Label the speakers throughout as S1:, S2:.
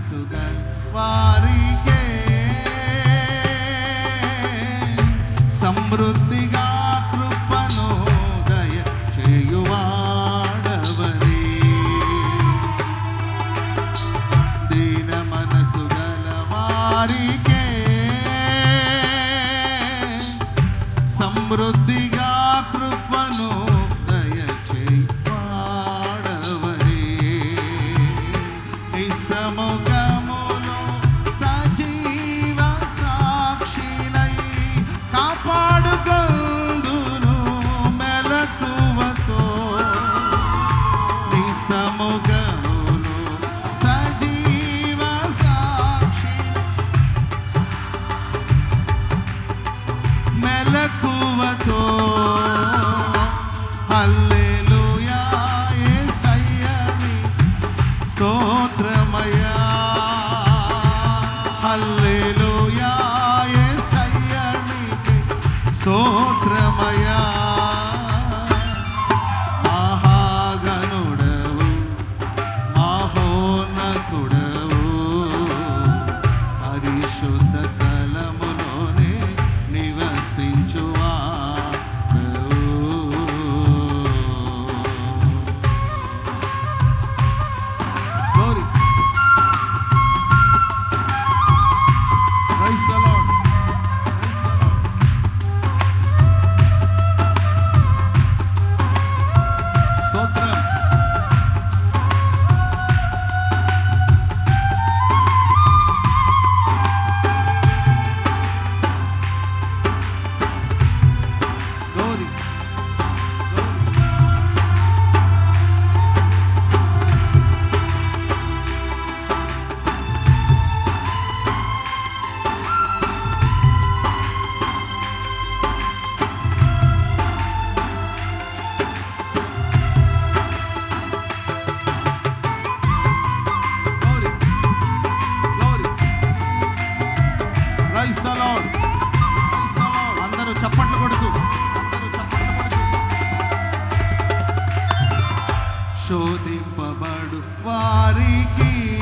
S1: മനസ്സുകൾ വാറിക്കേ സമൃദ്ധ amor কি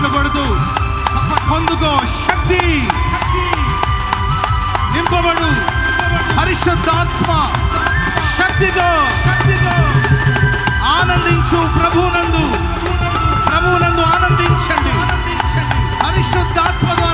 S1: చప్పట్లు కొడుతూ పొందుకో శక్తి. నింపబడు. పరిశుద్ధాత్మ శక్తితో శక్తితో ఆనందించు ప్రభునందు ప్రభునందు ఆనందించండి. పరిశుద్ధాత్మ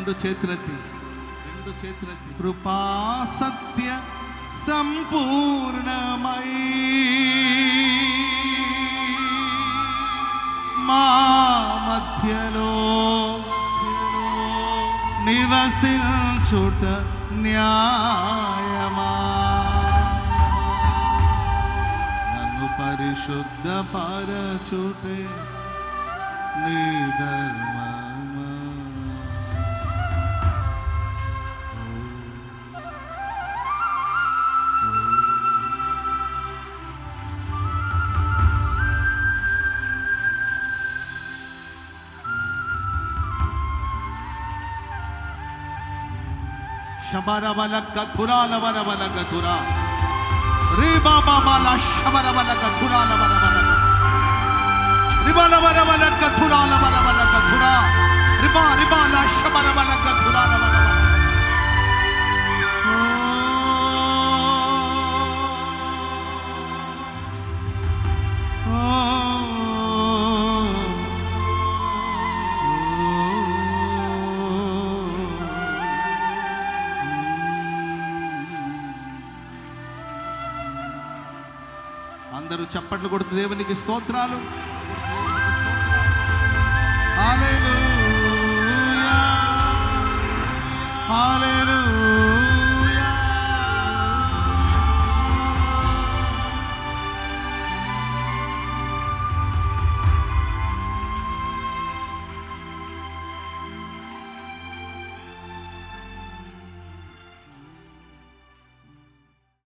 S1: రెండు చేతులెత్తి రెండు చేతులెత్తి. కృపా సత్య సంపూర్ణమై. మా మధ్యలో నివసించుట న్యాయమా? నన్ను పరిశుద్ధ పరచుటే నీ ధర్మమా Shamaravalakkathuraa Lavaravalakkathuraa Ribababala Shamaravalakkathuraa Lavaravalakkathuraa Ribalavaravarakkathura Riba Ribala Shamaravarakkathura Lavaravara Oh అందరూ చప్పట్లు కొడుతు దేవునికి స్తోత్రాలు. హల్లెలూయా. హల్లెలూయా.